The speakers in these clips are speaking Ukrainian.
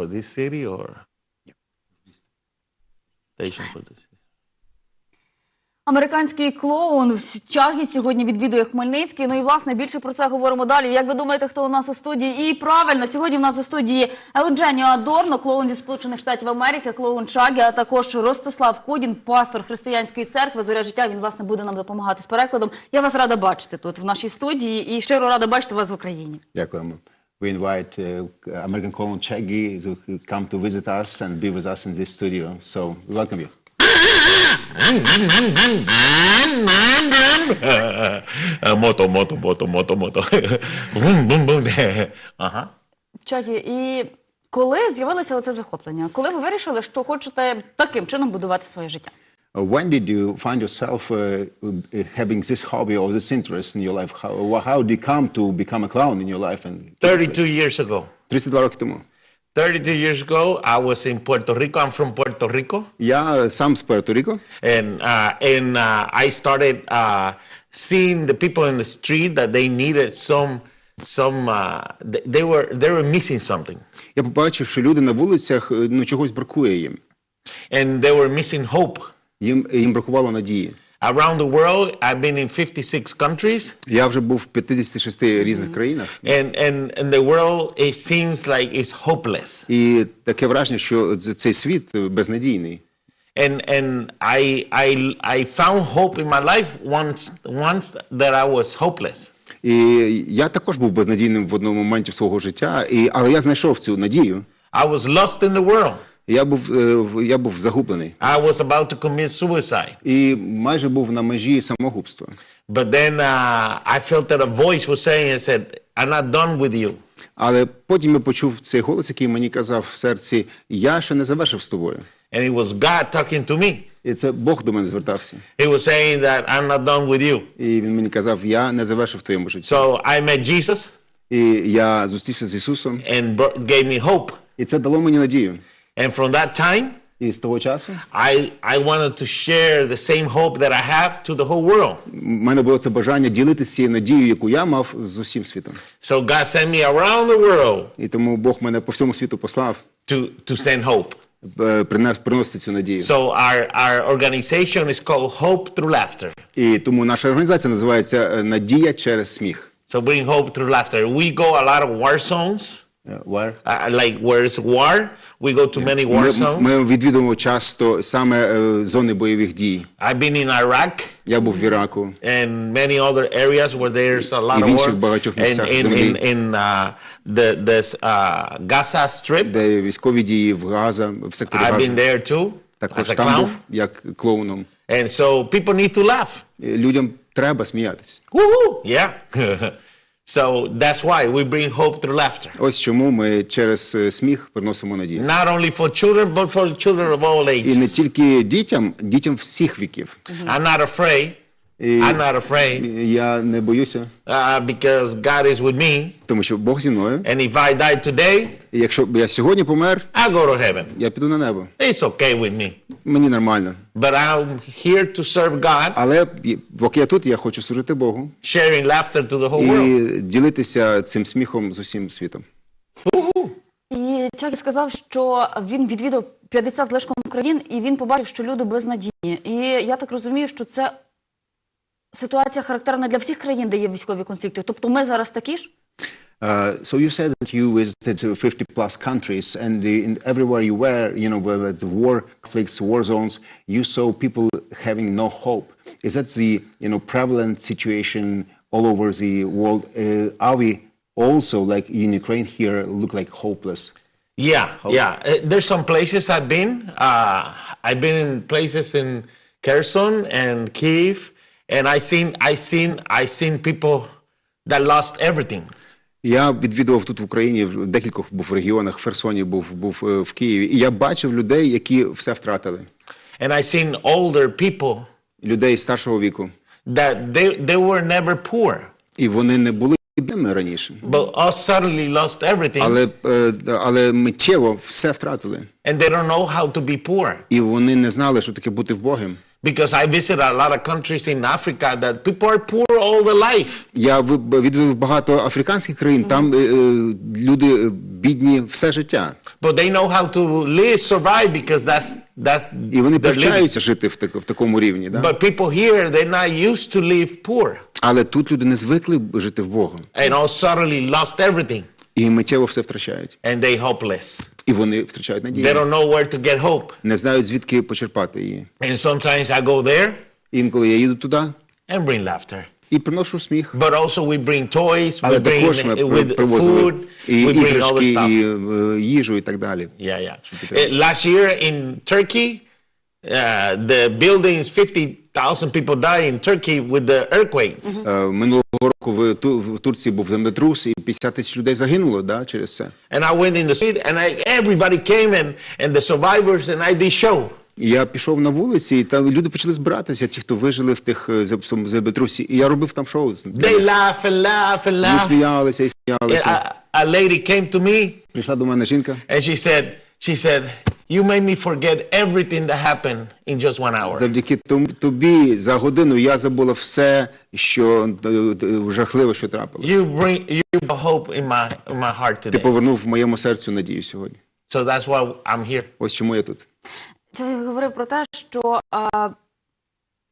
for this city or station for this? Американський клоун в тягі сьогодні відвідує Хмельницький. Ну і власне більше про це говоримо далі. Як ви думаєте, хто у нас у студії? І правильно, сьогодні у нас у студії Евдженіо Адорно, клоун зі Сполучених Штатів Америки, клоун Чагі, а також Ростислав Кудін, пастор християнської церкви. Зоря життя. Він власне буде нам допомагати з перекладом. Я вас рада бачити тут в нашій студії і щиро рада бачити вас в Україні. Дякуємо. We invite uh, American Colonel Chaggy to come to visit us and be with us in this studio. So we welcome you. Uh, moto, moto, moto, moto, moto. Boom, boom, boom. Ага. Чагі, і коли з'явилося оце захоплення? Коли ви вирішили, що хочете таким чином будувати своє життя? Uh, when did you find yourself uh, uh, having this hobby or this interest in your life? How, how did you come to become a clown in your life? And 32 years ago. 32 роки тому. 32 years ago, I was in Puerto Rico. I'm from Puerto Rico. Я сам з Пуерто-Ріко. And, uh, and uh, I started uh, seeing the people in the street that they needed some, some uh, th- they, were, they were missing something. Я побачив, що люди на вулицях е, ну, чогось бракує їм. And they were missing hope. Їм, їм бракувало надії. Around the world, I've been in 56 countries. Я вже був в 56 різних країнах, And, and, and the world, it seems like it's hopeless. і таке враження, що цей світ е, безнадійний. And, and I, I, I found hope in my life once, once that I was hopeless. І я також був безнадійним в одному моменті свого життя, і, але я знайшов цю надію. I was lost in the world. Я був, е, я був загублений I was about to commit suicide. і майже був на межі самогубства. But then uh, I felt that a voice was saying, I said, I'm not done with you. Але потім я почув цей голос, який мені казав в серці: Я ще не завершив з тобою. And it was God talking to me. І це Бог до мене звертався. He was saying that I'm not done with you. І він мені казав: Я не завершив в твоєму житті. So I met Jesus І я зустрівся з Ісусом, and gave me hope. і це дало мені надію. And from that time, І з того часу I, I wanted to share the same hope that I have to the whole world. в мене було це бажання ділитися цією надією, яку я мав з усім світом. So God sent me around the world І тому Бог мене по всьому світу послав to, to send hope. е, принес- приносити цю надію. So our, our organization is called Hope Through Laughter. І тому наша організація називається е, Надія через сміх. So bring hope through laughter. We go a lot of war zones, Е, where? uh, like where it's war. We go to many war Ми, zones. ми відвідуємо часто саме е, зони бойових дій. I've been in Iraq Я був в Іраку. and many other areas where there's a lot І в of інших war. багатьох And місцях in, землі. in, in uh, the, this, uh, Gaza Strip, де військові дії в Газа, в секторі I've been Газа. there too Також as a там clown. був як клоуном. And so people need to laugh. І Людям треба сміятися. Woohoo! Yeah. so that's why we bring hope through laughter. Ось чому ми через е, сміх приносимо надію. Not only for children, but for children of all І не ages. тільки дітям, дітям всіх віків. I'm not afraid. І I'm not afraid я не боюся, uh, because God is with me. тому що Бог зі мною. And if I die today, І якщо я сьогодні помер, I'll go to heaven. я піду на небо. It's okay with me. Мені нормально. But I'm here to serve God, Але поки я тут, я хочу служити Богу sharing laughter to the whole world. і ділитися цим сміхом з усім світом. І Чакі сказав, що він відвідав 50 з лишком країн, і він побачив, що люди безнадійні. І я так розумію, що це ситуація характерна для всіх країн, де є військові конфлікти. Тобто ми зараз такі ж. Uh, so you said that you visited uh, 50 plus countries, and the, in everywhere you were, you know, where the war conflicts, war zones, you saw people having no hope. Is that the you know prevalent situation all over the world? Uh, are we also like in Ukraine here look like hopeless? Yeah, yeah. Uh, there's some places I've been. Uh, I've been in places in Kherson and Kiev, and I seen, I seen, I seen people that lost everything. Я відвідував тут в Україні в декількох був в регіонах. В Херсоні був, був е, в Києві, і я бачив людей, які все втратили. And I seen older people Людей старшого віку, that they, they were never poor, і вони не були бідними раніше, but all suddenly lost everything, але, е, але миттєво все втратили. and they don't know how to be poor І вони не знали, що таке бути вбогим. Because I visit a lot of countries in Africa that people are poor all their life. Я відвідав багато африканських країн, там е, е, люди е, бідні все життя. But they know how to live, survive because that's that's І вони навчаються жити в, в такому рівні. Да? But people here, they're not used to live poor. Але тут люди не звикли жити в Богу. And all suddenly lost everything. І миттєво все втрачають. And they hopeless. І вони втрачають They надію. don't know where to get hope. Не знають, звідки почерпати її. And sometimes I go there Інколи я їду туди and bring laughter. і приношу сміх. But also we bring toys, we Але bring також ми uh, при- with привозили food, і we bring all іграшки, the stuff. і е, їжу і так далі. Yeah, yeah. Uh, last year in Turkey, uh, the buildings, 50,000 people died in Turkey with the earthquakes. Е, Минулого року в, в Турції був землетрус, і 50 тисяч людей загинуло да, через це. And I went in the street and I, everybody came and, and the survivors and I did show. Я пішов на вулиці, і там люди почали збиратися, ті, хто вижили в тих е, землетрусі. І я робив там шоу. They laugh and laugh and Вони laugh. сміялися і сміялися. a, a lady came to me Прийшла до мене жінка. and she said, she said, you made me forget everything that happened in just one hour. Завдяки тобі за годину я забула все, що е, е, що трапилось. You bring you brought hope in my in my heart Ти повернув в моєму серцю надію сьогодні. So that's why I'm here. Ось чому я тут. Чай говорив про те, що а,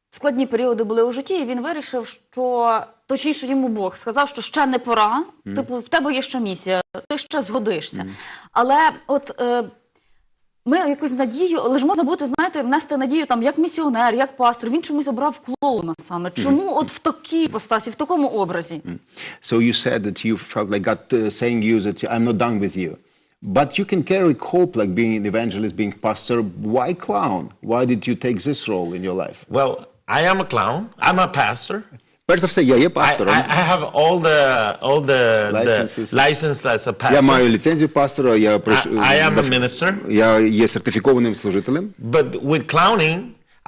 складні періоди були у житті, і він вирішив, що точніше йому Бог сказав, що ще не пора. Типу, в тебе є ще місія, ти ще згодишся. Але от. Е, ми якусь надію, але ж можна бути, знаєте, внести надію там як місіонер, як пастор. Він чомусь обрав клоуна саме. Чому mm -hmm. от в такій постасі, в такому образі? Mm -hmm. So you said that you felt like God uh, saying you that I'm not done with you. But you can carry hope like being an evangelist, being pastor. Why clown? Why did you take this role in your life? Well, I am a clown. I'm a pastor. Перш за все, я є I, пастором. I, I have all the all the, Licenses. the license as a pastor. Я маю ліцензію пастора, я прийш- I- I am a дав- minister. Я є сертифікованим служителем, But with clowning,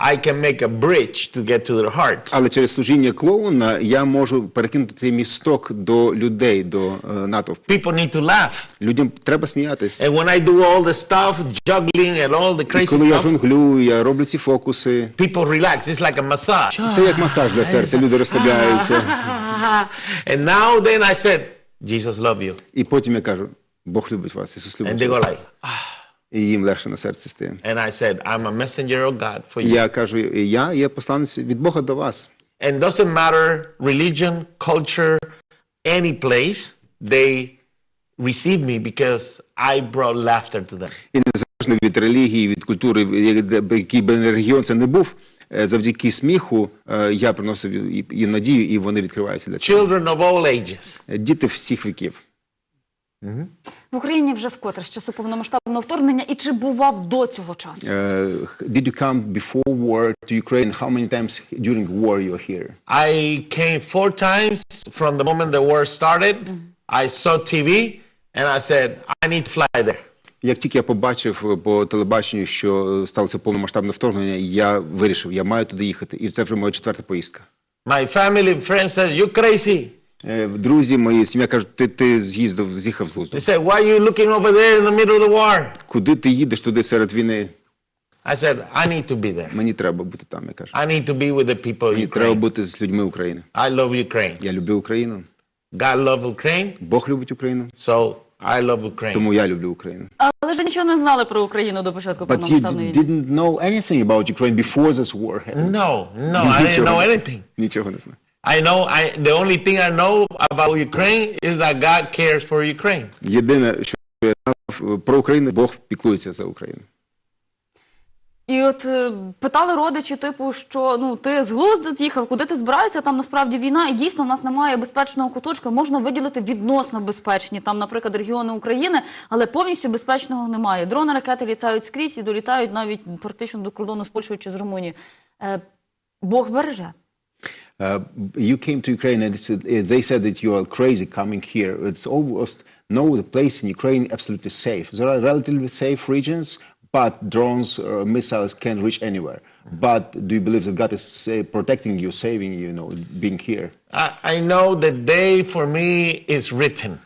I can make a bridge to get to their hearts. але через служіння клоуна я можу перекинути цей місток до людей, до е, натовпу. People need to laugh. Людям треба сміятись. And when I do all the stuff, juggling and all the І crazy коли я жонглюю, я роблю ці фокуси. people relax. It's like a massage. Це як масаж для серця, люди розслабляються. and now then I said, Jesus love you. І потім я кажу, Бог любить вас, Ісус And любить they go like, І їм легше на серці стає. and I said, I'm a messenger of God for you. Я кажу, я є посланець від Бога до вас. And doesn't matter religion, culture, any place, they receive me because I brought laughter to them. І незалежно від релігії, від культури, який би регіон це не був, е, завдяки сміху е, я приносив і- і надію, і вони відкриваються для цього. Children of all ages. Е, Діти всіх віків. В Україні вже вкотре з часу повномасштабного вторгнення, і чи бував до цього часу? Е, Did you come before war to Ukraine? How many times during war you are here? I came four times from the moment the war started. I saw TV and I said, I need to fly there. Як тільки я побачив по телебаченню, що сталося повномасштабне вторгнення, я вирішив, я маю туди їхати. І це вже моя четверта поїздка. My family and friends said, You crazy. Е, Друзі, мої сім'я кажуть, ти, ти з'їздив, з'їхав з глузду. They said, Why are you looking over there in the middle of the war? Куди ти їдеш туди серед війни? I said, I need to be there. Мені треба бути там, я кажу. I need to be with the people of Мені треба Ukraine. бути з людьми України. I love Ukraine. Я люблю Україну. God loves Ukraine, Бог любить Україну, so I love Ukraine. тому я люблю Україну. Але ж нічого не знали про Україну до початку But you повномасштабної війни. didn't know anything about Ukraine before this war happened. No, no, I didn't know anything. Нічого не знаю. I know I the only thing I know about Ukraine is that God cares for Ukraine. Єдине, що я знав про Україну, Бог піклується за Україну. І от е, питали родичі, типу, що ну ти з глузду з'їхав, куди ти збираєшся? Там насправді війна, і дійсно в нас немає безпечного куточка. Можна виділити відносно безпечні, там, наприклад, регіони України, але повністю безпечного немає. Дрони, ракети літають скрізь і долітають навіть практично до кордону з Польщею чи з Румунією. Е, Бог береже. Uh, you came to Ukraine and it's, uh, they said that you are crazy coming here. It's almost no place in Ukraine absolutely safe. There are relatively safe regions, but drones or missiles can reach anywhere. But do you believe that God is uh, protecting you, saving you, you know, being here? I, I know the day for me is written.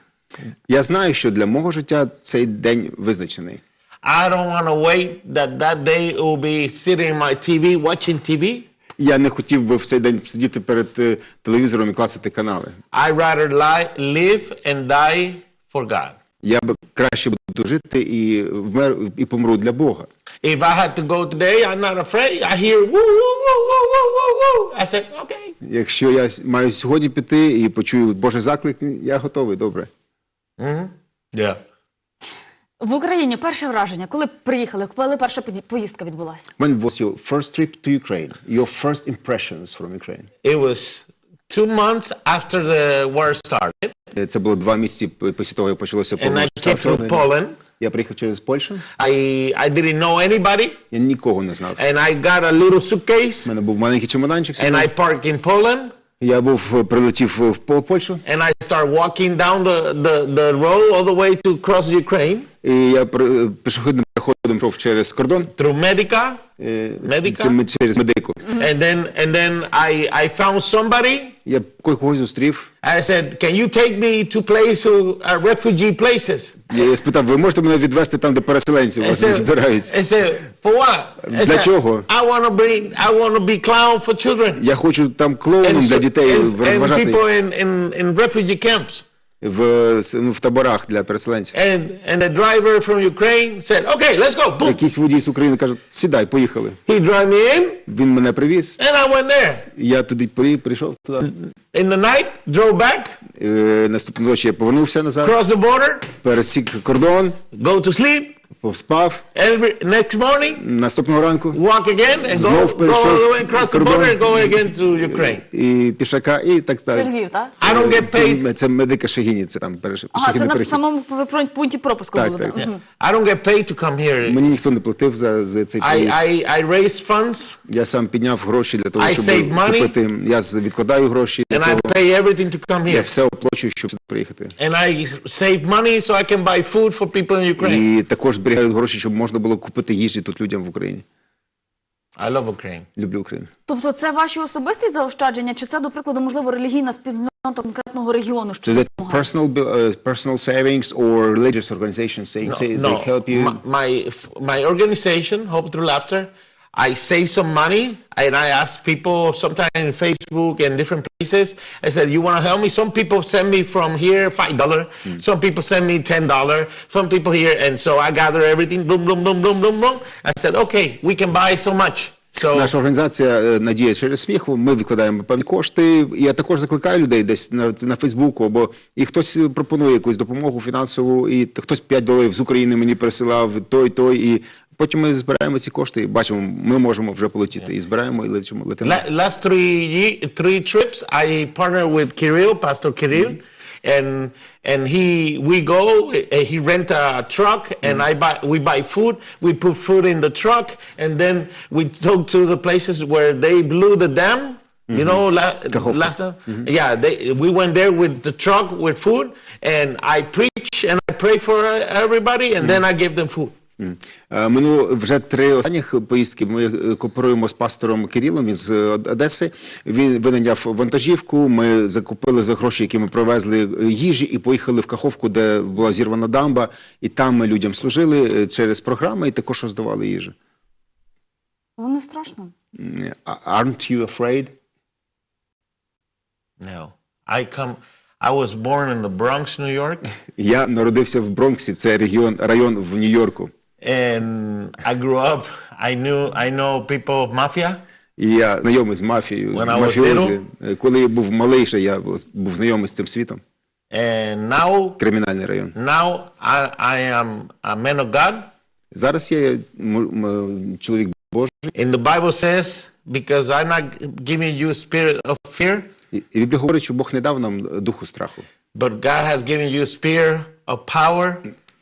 Я знаю, що для мого життя цей день визначений. I don't want to wait that that day will be sitting in my TV watching TV. Я не хотів би в цей день сидіти перед е, телевізором і клацати канали. I rather li- live and die for God. Я би краще буду жити і вмер і помру для Бога. If I had to go today, I'm not afraid. I hear woo woo woo woo woo woo woo. I said, okay. Якщо я маю сьогодні піти і почую Божий заклик, я готовий, добре. Yeah. В Україні перше враження, коли приїхали, коли перша поїздка відбулася? When was your first trip to Ukraine? Your first impressions from Ukraine? It was two months after the war started, Е, Це було два місяці після того, як почалося and I came повномасштабне. Poland. Я приїхав через Польщу. I I didn't know anybody, Я нікого не знав. and I got a little suitcase, У мене був маленький чемоданчик. and I parked in Poland, Я був е, прилетів в Польщу, and I start walking down the, the, the road all the way to cross Ukraine я при- пішохідним переходом йшов через кордон. through Medica, е, Medica? це ми- через медику. and then and then I I found somebody. Я когось зустрів. I said, "Can you take me to places who are refugee places?" Я спитав, ви можете мене відвести там, де переселенці у I вас said, збираються? I said, "For what?" I Для said, чого? I want to bring. I want to be clown for children. Я хочу там клоуном And, для so- дітей and, and розважати people in, in, in refugee camps. В, в таборах для переселенців. And and the driver from Ukraine said, "Okay, let's go." Boom. Якийсь водій з України каже, сідай, поїхали. He drive me in, Він мене привіз, and I went there. я туди при- прийшов туди. In the night, drove back, Е, Наступної ночі я повернувся назад, Cross the border, пересік кордон, go to sleep. Поспав. Every next morning, Наступного ранку walk again, and go, Знов go перейшов all the way across the border, and go again to Ukraine. і пішака, і так Це далі. Львів, так? I don't get paid. Це медика Шагіні, це там переш- Ага, це на самому пункті пропуску Так, було. так. Мгм. I don't get paid to come here. Мені ніхто не платив за, за цей I, проїзд. I, I raise funds Я сам підняв гроші для того, I щоб save money. купити. Я відкладаю гроші and I pay everything to come Я here. все оплачую, щоб сюди приїхати. And I save money so I can buy food for people in Ukraine. І також зберігаю гроші, щоб можна було купити їжі тут людям в Україні. I love Ukraine. Люблю Україну. Тобто це ваші особисті заощадження, чи це, до прикладу, можливо, релігійна спільнота конкретного регіону? Що So that personal uh, personal savings or religious organizations say, say they help you. My, my my organization, Hope Through Laughter, I save some money and I ask people sometimes in Facebook and different places. I said, "You want to help me?" Some people send me from here five dollar. Some people send me ten dollar. Some people here, and so I gather everything. Boom, boom, boom, boom, boom, boom. I said, "Okay, we can buy so much." So Наша організація е, Надія через сміх. Ми викладаємо певні кошти. Я також закликаю людей десь на, на Фейсбуку, або і хтось пропонує якусь допомогу фінансову, і хтось 5 доларів з України мені пересилав, той, той. І потім ми збираємо ці кошти і бачимо, ми можемо вже полетіти. І збираємо і летимо. летимо. La- last three ye- three trips, I partner with Kirill, Pastor Kirill, and and he we go. uh, he rent a truck, and I buy we buy food. We put food in the truck, and then we talk to the places where they blew the dam. You know, la- Kachowka. last time. Yeah, they, we went there with the truck with food, and I preach and I pray for uh, everybody, and then I give them food. Е, Минуло вже три останніх поїздки. Ми е, кооперуємо з пастором Кирилом із е, Одеси. Він винайняв вантажівку. Ми закупили за гроші, які ми привезли їжі, і поїхали в Каховку, де була зірвана дамба. І там ми людям служили через програми і також роздавали їжу. Воно страшно. Aren't you afraid? No, I come. I was born in the Bronx, New York. Я народився в Бронксі, це регіон район в Нью-Йорку. and I grew up. I knew I know people of mafia, І я знайомий з мафією, з When I was мафіозі. Е, Коли я був малий, ще я був був знайомий з цим світом. and now Кримінальний район. now I, I am a man of God. Зараз я м- м- чоловік Божий. And the Bible says, because I'm not giving you a spirit of fear, І і Біблія говорить, що Бог не дав нам духу страху, but God has given you a spirit of power,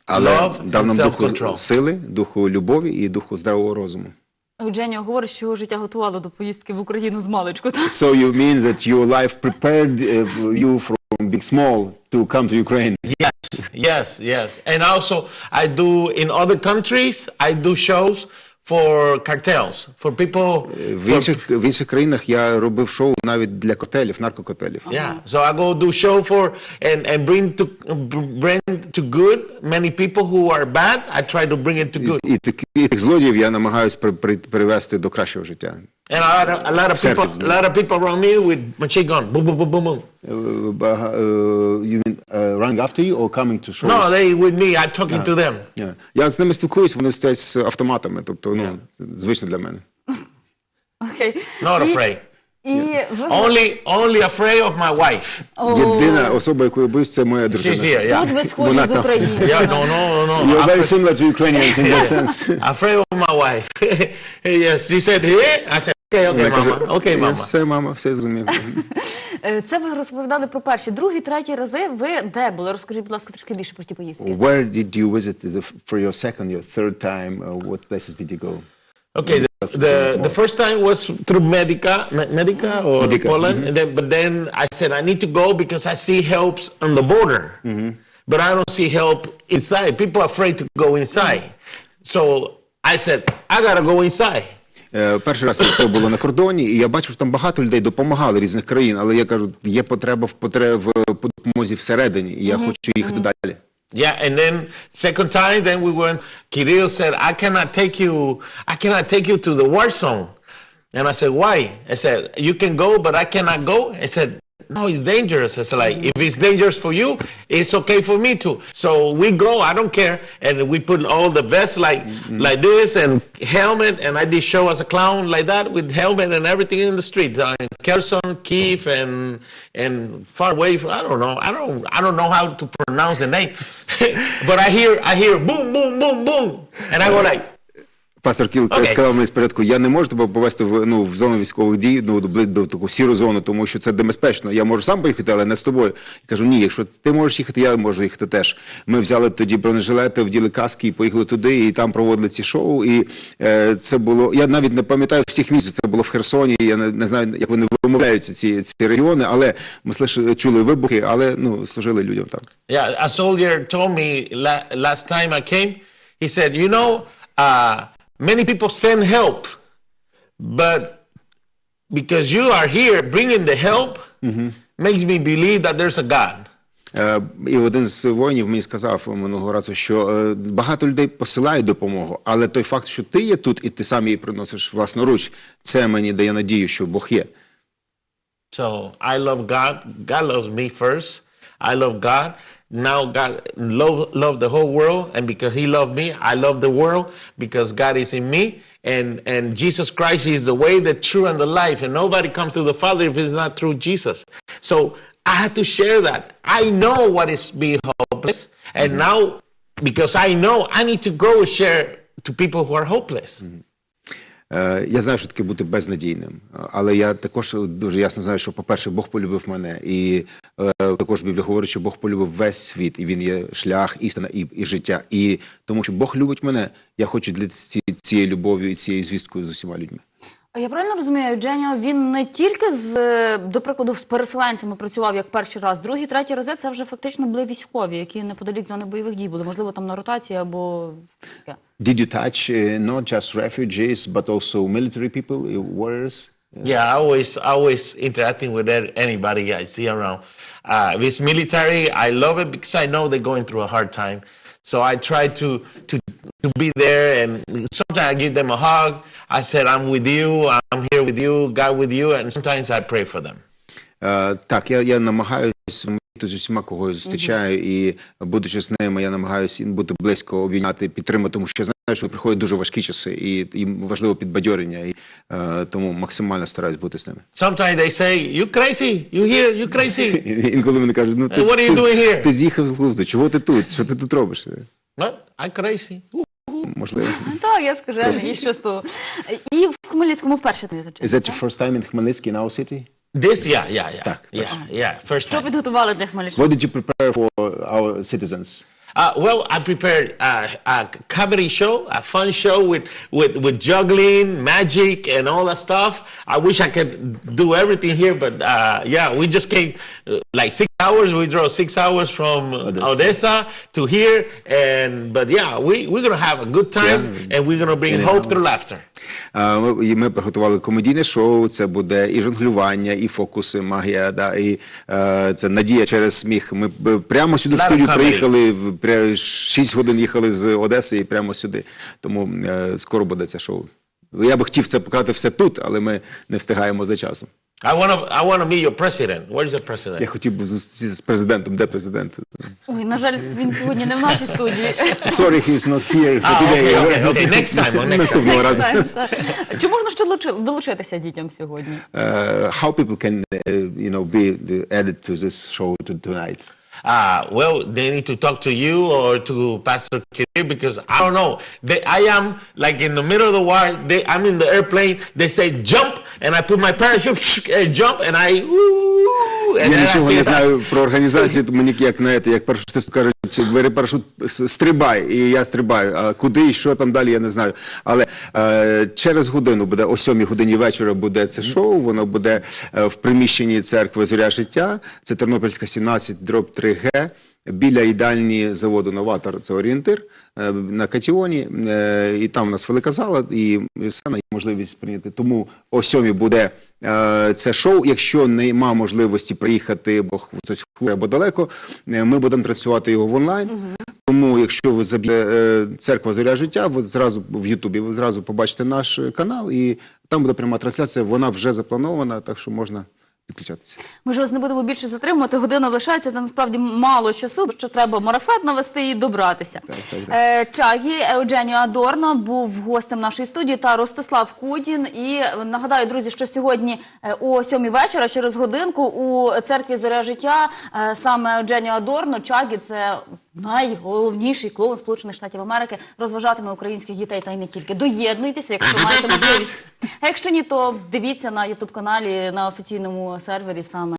але love, дав нам духу сили, духу любові і духу здравого розуму. Евгенія говорить, що його життя готувало до поїздки в Україну з маличку. так? So you mean that your life prepared uh, you from being small to come to Ukraine? Yes, yes, yes. And also, I do in other countries, I do shows for cartels, for people. В інших, в інших країнах я робив шоу навіть для котелів, наркокотелів. Yeah, so I go do show for and and bring to bring to good many people who are bad. I try to bring it to good. І таких злодіїв я намагаюся при, при, привести до кращого життя. And a lot of, a lot of Серце. people, a lot of people around me with machine gun, boom, boom, boom, boom, boom. Uh, бага- uh, you mean uh, running after you or coming to shows? No, they with me. I'm talking to them. Yeah. Я з ними спілкуюсь, вони стоять з автоматами, тобто ну, це звично для мене. Окей. Not І- afraid. І ви Only, only afraid of my wife. Єдина особа, яку я боюсь, це моя She's дружина. here. Yeah. Тут ви схожі Вона з там. українцями. Yeah. No, no, no. You're very Afraid, similar to Ukrainians in that sense. afraid of my wife. yes. She said, "Here." I said, "Okay, okay, Я кажу, mama. Okay, «Я mama." все, мама, все зрозумів. Е, Це ви розповідали про перші, другі, треті рази. Ви де були? Розкажіть, будь ласка, трішки більше про ті поїздки. Where did you visit the, for your second, your third time? Uh, what places did you go? Okay, the, the, the first time was through Medica, Me- Medica or Medica, Poland, and then, but then I said I need to go because I see helps on the border, but I don't see help inside. People are afraid to go inside, so I said I gotta go inside. Е, Перший раз це було на кордоні, і я бачив, що там багато людей допомагали різних країн, але я кажу, є потреба в потреб в допомозі всередині, і я хочу їхати далі. Yeah, and then second time, then we went. Kirill said, "I cannot take you. I cannot take you to the war zone." And I said, "Why?" I said, "You can go, but I cannot go." I said, "No, it's dangerous." It's "Like if it's dangerous for you, it's okay for me too." So we go. I don't care, and we put all the vests like like this and helmet, and I did show as a clown like that with helmet and everything in the street. Uh, in Kherson, Kiev, and and far away. From, I don't know. I don't. I don't know how to pronounce the name, but I hear I hear boom, boom, boom, boom, and I go like. Пастор Кіл Окей. сказав мені спочатку, я не можу тебе повести в ну в зону військових дій, ну до до таку сіру зону, тому що це небезпечно. Я можу сам поїхати, але не з тобою. Я кажу, ні, якщо ти можеш їхати, я можу їхати теж. Ми взяли тоді бронежилети, вділи каски і поїхали туди, і там проводили ці шоу. І е, це було. Я навіть не пам'ятаю всіх місць. Це було в Херсоні. Я не, не знаю, як вони вимовляються ці, ці регіони, але ми слиш- чули вибухи, але ну служили людям там. Yeah, a soldier told me last time I came, he said, You know, uh, many people send help, but because you are here bringing the help, makes me believe that there's a God. Е, І один з воїнів мені сказав минулого разу, що е, багато людей посилають допомогу, але той факт, що ти є тут і ти сам її приносиш власноруч, це мені дає надію, що Бог є. So I love God. God loves me first. I love God. Now God love love the whole world, and because He loved me, I love the world because God is in me, and and Jesus Christ is the way, the truth, and the life, and nobody comes to the Father if it's not through Jesus. So I had to share that. I know what is being hopeless, and mm-hmm. now because I know, I need to go share to people who are hopeless. Е, Я знаю, що таке бути безнадійним, Е, але я також дуже ясно знаю, що, по-перше, Бог полюбив мене, і е, також Біблія говорить, що Бог полюбив весь світ, і він є шлях, істина і, і життя. І тому, що Бог любить мене, я хочу ділитися цією любов'ю і цією звісткою з усіма людьми. А Я правильно розумію, Евдженіо, він не тільки з, е, до прикладу, з переселенцями працював як перший раз, другий, третій рази це вже фактично були військові, які неподалік зони бойових дій були. Можливо, там на ротації або таке. Did you touch uh, not just refugees, but also military people, uh, warriors? Yeah, I always, always interacting with a- anybody I see around. Uh, if it's military, I love it because I know they're going through a hard time. So I try to to to be there, and sometimes I give them a hug. I said, "I'm with you. I'm here with you. God with you." And sometimes I pray for them. Е, так, я, я намагаюся бути з усіма, кого я зустрічаю, і будучи з ними, я намагаюся бути близько обійняти, підтримати, тому що я знаю, що приходять дуже важкі часи, і їм важливо підбадьорення, і е, тому максимально стараюсь бути з ними. Sometimes they say, "You crazy? You here? You crazy?" Інколи вони кажуть, ну ти, What are you ти, doing here? ти з'їхав з глузду, чого ти тут? Що ти тут робиш? What? I'm crazy. Можливо. Так, я скажу, і що з того. І в Хмельницькому вперше ти Is that your first time in Khmelnytsky, in our city? This, yeah, yeah, yeah, Так, yeah, yeah. First Що time. підготували для Хмельниччини? What did you prepare for our citizens? Uh, well, I prepared uh, a comedy show, a fun show with, with, with juggling, magic, and all that stuff. I wish I could do everything here, but uh, yeah, we just came uh, like six hours. We drove six hours from Odessa. Odessa, to here, and but yeah, we we're gonna have a good time, Yeah. and we're gonna bring Anyhow. hope through laughter. Ми, ми приготували комедійне шоу. Це буде і жонглювання, і фокуси, магія. Да, і е, це надія через сміх. Ми прямо сюди в студію приїхали. 6 годин їхали з Одеси і прямо сюди. Тому е, скоро буде це шоу. Я би хотів це показати все тут, але ми не встигаємо за часом. I wanna I wanna meet your president. Where's the president? Я хотів би зустрітися з президентом. Де президент? Ой, на жаль, він сьогодні не в нашій студії. Sorry, he's not here for Ah, today. okay, okay, okay. Next time, next Наступного разу. Так. Чи можна ще долучи- долучитися дітям сьогодні? Uh, how people can, uh, you know, be the, added to this show to, tonight? Uh, well, they need to talk to you or to Pastor Kirir because I don't know. They, I am like in the middle of the war. They, I'm in the airplane. They say jump, and I put my parachute, and jump, and I. Woo, and Я then I нічого see не that- знаю про організацію, тому ні- як знаєте, як парашутисту кажуть, бери парашут, стрибай, і я стрибаю. А куди і що там далі, я не знаю. Але е, через годину буде, о сьомій годині вечора буде це шоу. Воно буде е, в приміщенні церкви Зоря життя. Це Тернопільська 17, дроб 3Г. Біля їдальні заводу Новатор, це орієнтир е, на Катіоні. Е, І там у нас велика зала, і сцена є можливість прийняти. Тому о сьомій буде е, це шоу. Якщо нема можливості приїхати, бо хтось хворий або далеко, ми будемо транслювати його в онлайн. Тому, якщо ви заб'єте е, церква зоря життя, ви зразу в Ютубі ви зразу побачите наш канал, і там буде пряма трансляція. Вона вже запланована, так що можна підключатися. Ми ж вас не будемо більше затримувати. Година лишається, та насправді мало часу, що треба марафет навести і добратися. так, так. Е, Чагі Евдженіо Адорно був гостем нашої студії та Ростислав Кудін. І нагадаю, друзі, що сьогодні е, о сьомій вечора, через годинку, у церкві Зоря життя е, саме Евдженіо Адорно, Чагі це найголовніший клоун Сполучених Штатів Америки, розважатиме українських дітей та й не тільки. Доєднуйтеся, якщо маєте можливість. А якщо ні, то дивіться на ютуб каналі на офіційному сервері саме